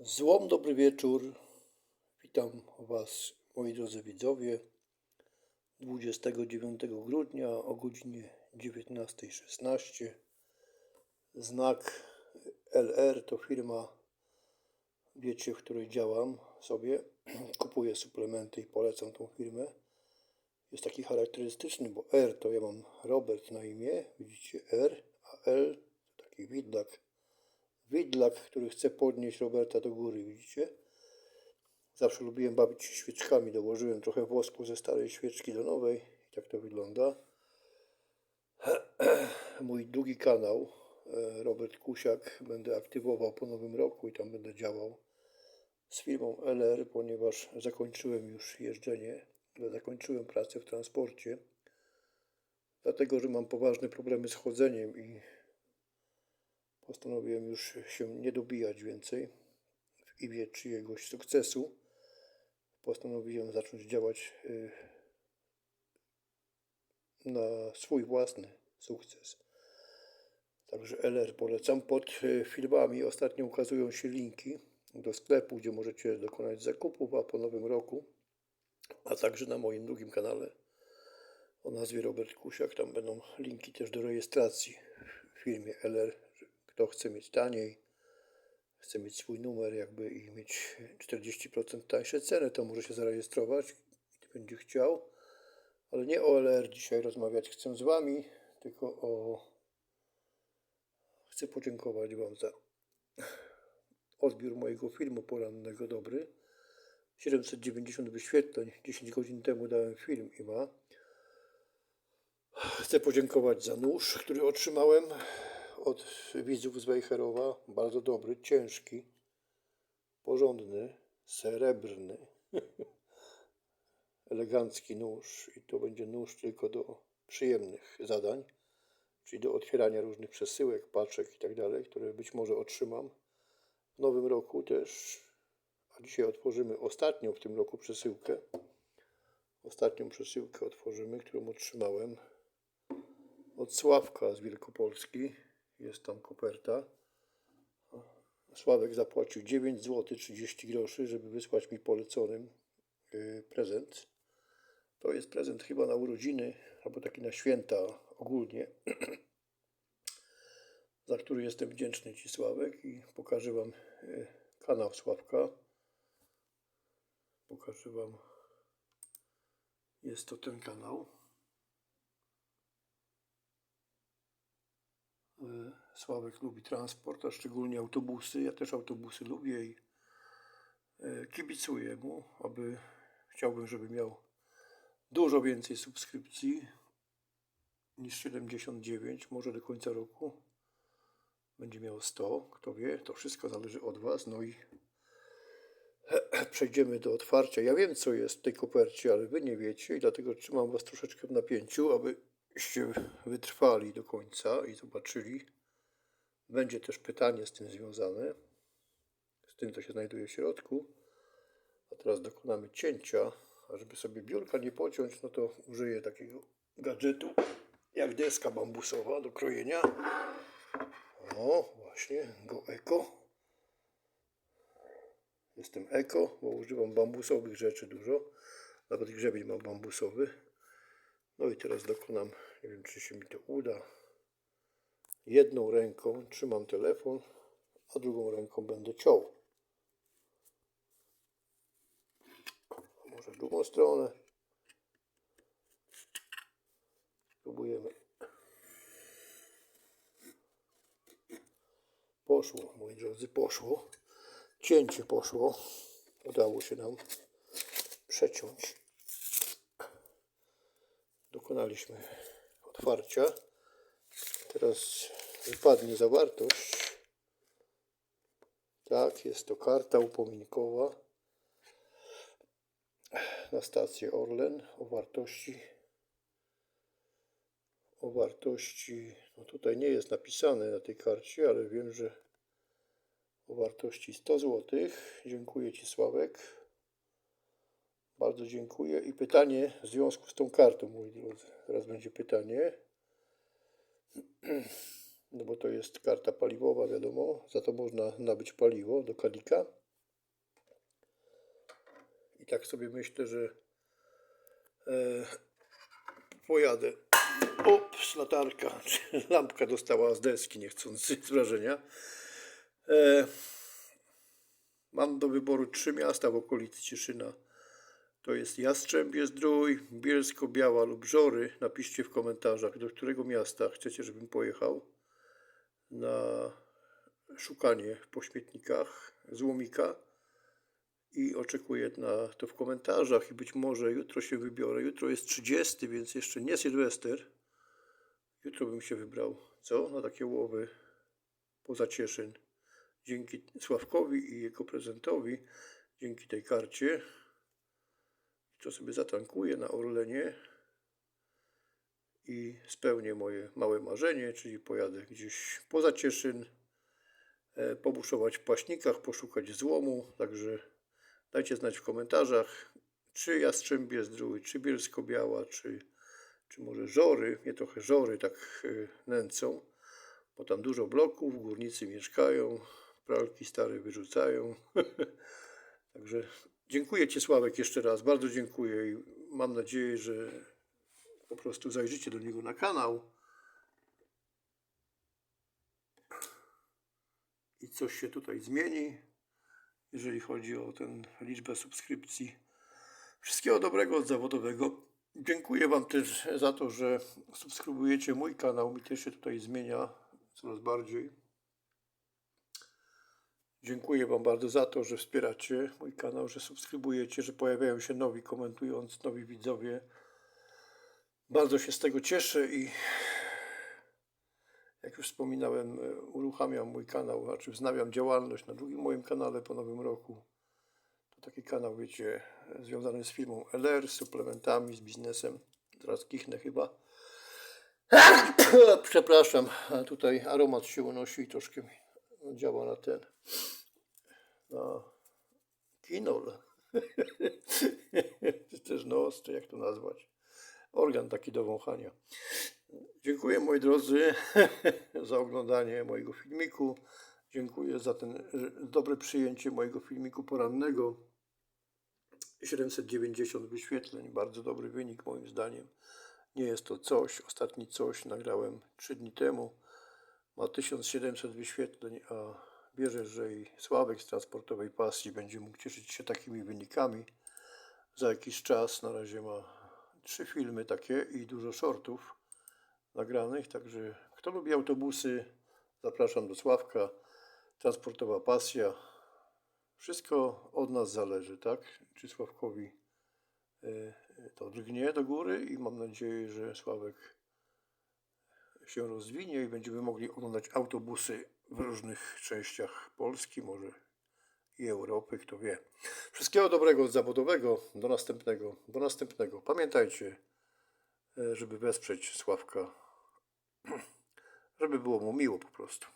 Złom dobry wieczór. Witam Was, moi drodzy widzowie. 29 grudnia o godzinie 19.16. Znak LR to firma, wiecie, w której działam sobie. Kupuję suplementy i polecam tą firmę. Jest taki charakterystyczny, bo R to ja mam Robert na imię, widzicie R, a L to taki widlak widlak, który chce podnieść Roberta do góry, widzicie? Zawsze lubiłem bawić się świeczkami, dołożyłem trochę wosku ze starej świeczki do nowej i tak to wygląda. Mój drugi kanał, e, Robert Kusiak, będę aktywował po nowym roku i tam będę działał z firmą LR, ponieważ zakończyłem już jeżdżenie, zakończyłem pracę w transporcie, dlatego, że mam poważne problemy z chodzeniem i Postanowiłem już się nie dobijać więcej w imię czyjegoś sukcesu. Postanowiłem zacząć działać y, na swój własny sukces. Także LR polecam. Pod y, filmami ostatnio ukazują się linki do sklepu, gdzie możecie dokonać zakupów, a po nowym roku, a także na moim drugim kanale o nazwie Robert Kusiak. Tam będą linki też do rejestracji w firmie LR kto chce mieć taniej, chce mieć swój numer jakby i mieć 40% tańsze ceny, to może się zarejestrować i będzie chciał. Ale nie o LR dzisiaj rozmawiać chcę z Wami, tylko o... Chcę podziękować Wam za odbiór mojego filmu porannego dobry. 790 wyświetleń, 10 godzin temu dałem film i ma. Chcę podziękować za nóż, który otrzymałem od widzów z Wejherowa. Bardzo dobry, ciężki, porządny, srebrny, elegancki nóż. I to będzie nóż tylko do przyjemnych zadań, czyli do otwierania różnych przesyłek, paczek i tak dalej, które być może otrzymam w nowym roku też. A dzisiaj otworzymy ostatnią w tym roku przesyłkę. Ostatnią przesyłkę otworzymy, którą otrzymałem od Sławka z Wielkopolski. Jest tam koperta. Sławek zapłacił 9 zł 30 groszy, żeby wysłać mi poleconym yy, prezent. To jest prezent chyba na urodziny, albo taki na święta ogólnie, za który jestem wdzięczny Ci Sławek i pokażę Wam yy, kanał Sławka. Pokażę Wam, jest to ten kanał. Sławek lubi transport, a szczególnie autobusy. Ja też autobusy lubię i y, kibicuję mu, aby chciałbym, żeby miał dużo więcej subskrypcji niż 79, może do końca roku. Będzie miał 100, kto wie, to wszystko zależy od Was. No i przejdziemy do otwarcia. Ja wiem, co jest w tej kopercie, ale Wy nie wiecie i dlatego trzymam Was troszeczkę w napięciu, aby się wytrwali do końca i zobaczyli. Będzie też pytanie z tym związane, z tym, co się znajduje w środku. A teraz dokonamy cięcia, a żeby sobie biurka nie pociąć, no to użyję takiego gadżetu, jak deska bambusowa do krojenia. O, właśnie, go eko. Jestem eko, bo używam bambusowych rzeczy dużo. Nawet grzebień mam bambusowy. No i teraz dokonam, nie wiem czy się mi to uda. Jedną ręką trzymam telefon, a drugą ręką będę ciął. Może w drugą stronę. Spróbujemy. Poszło, moi drodzy, poszło. Cięcie poszło. Udało się nam przeciąć dokonaliśmy otwarcia. Teraz wypadnie zawartość. Tak, jest to karta upominkowa na stację Orlen o wartości o wartości, no tutaj nie jest napisane na tej karcie, ale wiem, że o wartości 100 zł. Dziękuję Ci Sławek. Bardzo dziękuję. I pytanie w związku z tą kartą, moi drodzy. Teraz będzie pytanie. No bo to jest karta paliwowa, wiadomo. Za to można nabyć paliwo do kalika. I tak sobie myślę, że e, pojadę. Ups, latarka, lampka dostała z deski niechcący z wrażenia. E, mam do wyboru trzy miasta w okolicy Cieszyna. To jest Jastrzębie Zdrój, Bielsko-Biała lub Żory. Napiszcie w komentarzach, do którego miasta chcecie, żebym pojechał na szukanie po śmietnikach złomika i oczekuję na to w komentarzach i być może jutro się wybiorę. Jutro jest 30, więc jeszcze nie Sylwester. Jutro bym się wybrał, co? Na takie łowy poza Cieszyn. Dzięki Sławkowi i jego prezentowi, dzięki tej karcie, to sobie zatankuję na Orlenie i spełnię moje małe marzenie, czyli pojadę gdzieś poza Cieszyn, e, pobuszować w paśnikach, poszukać złomu, także dajcie znać w komentarzach, czy Jastrzębie Zdrój, czy Bielsko-Biała, czy, czy może Żory, mnie trochę Żory tak e, nęcą, bo tam dużo bloków, górnicy mieszkają, pralki stare wyrzucają, także dziękuję Ci Sławek jeszcze raz, bardzo dziękuję i mam nadzieję, że po prostu zajrzycie do niego na kanał i coś się tutaj zmieni, jeżeli chodzi o tę liczbę subskrypcji. Wszystkiego dobrego od zawodowego. Dziękuję Wam też za to, że subskrybujecie mój kanał. Mi też się tutaj zmienia coraz bardziej. Dziękuję Wam bardzo za to, że wspieracie mój kanał, że subskrybujecie, że pojawiają się nowi komentując, nowi widzowie. Bardzo się z tego cieszę i jak już wspominałem, e, uruchamiam mój kanał, znaczy wznawiam działalność na drugim moim kanale po nowym roku. To taki kanał, wiecie, związany z firmą LR, z suplementami, z biznesem. Teraz kichnę chyba. Przepraszam, tutaj aromat się unosi i troszkę działa na ten, na kinol. czy też nos, czy jak to nazwać. Organ taki do wąchania. Dziękuję moi drodzy za oglądanie mojego filmiku. Dziękuję za ten e, dobre przyjęcie mojego filmiku porannego. 790 wyświetleń, bardzo dobry wynik moim zdaniem. Nie jest to coś, ostatni coś nagrałem 3 dni temu. Ma 1700 wyświetleń, a wierzę, że i Sławek z transportowej pasji będzie mógł cieszyć się takimi wynikami. Za jakiś czas na razie ma trzy filmy takie i dużo shortów nagranych, także kto lubi autobusy, zapraszam do Sławka, transportowa pasja. Wszystko od nas zależy, tak? Czy Sławkowi y, to drgnie do góry i mam nadzieję, że Sławek się rozwinie i będziemy mogli oglądać autobusy w różnych częściach Polski, może i Europy, kto wie. Wszystkiego dobrego zawodowego, do następnego, do następnego. Pamiętajcie, e, żeby wesprzeć Sławka, żeby było mu miło po prostu.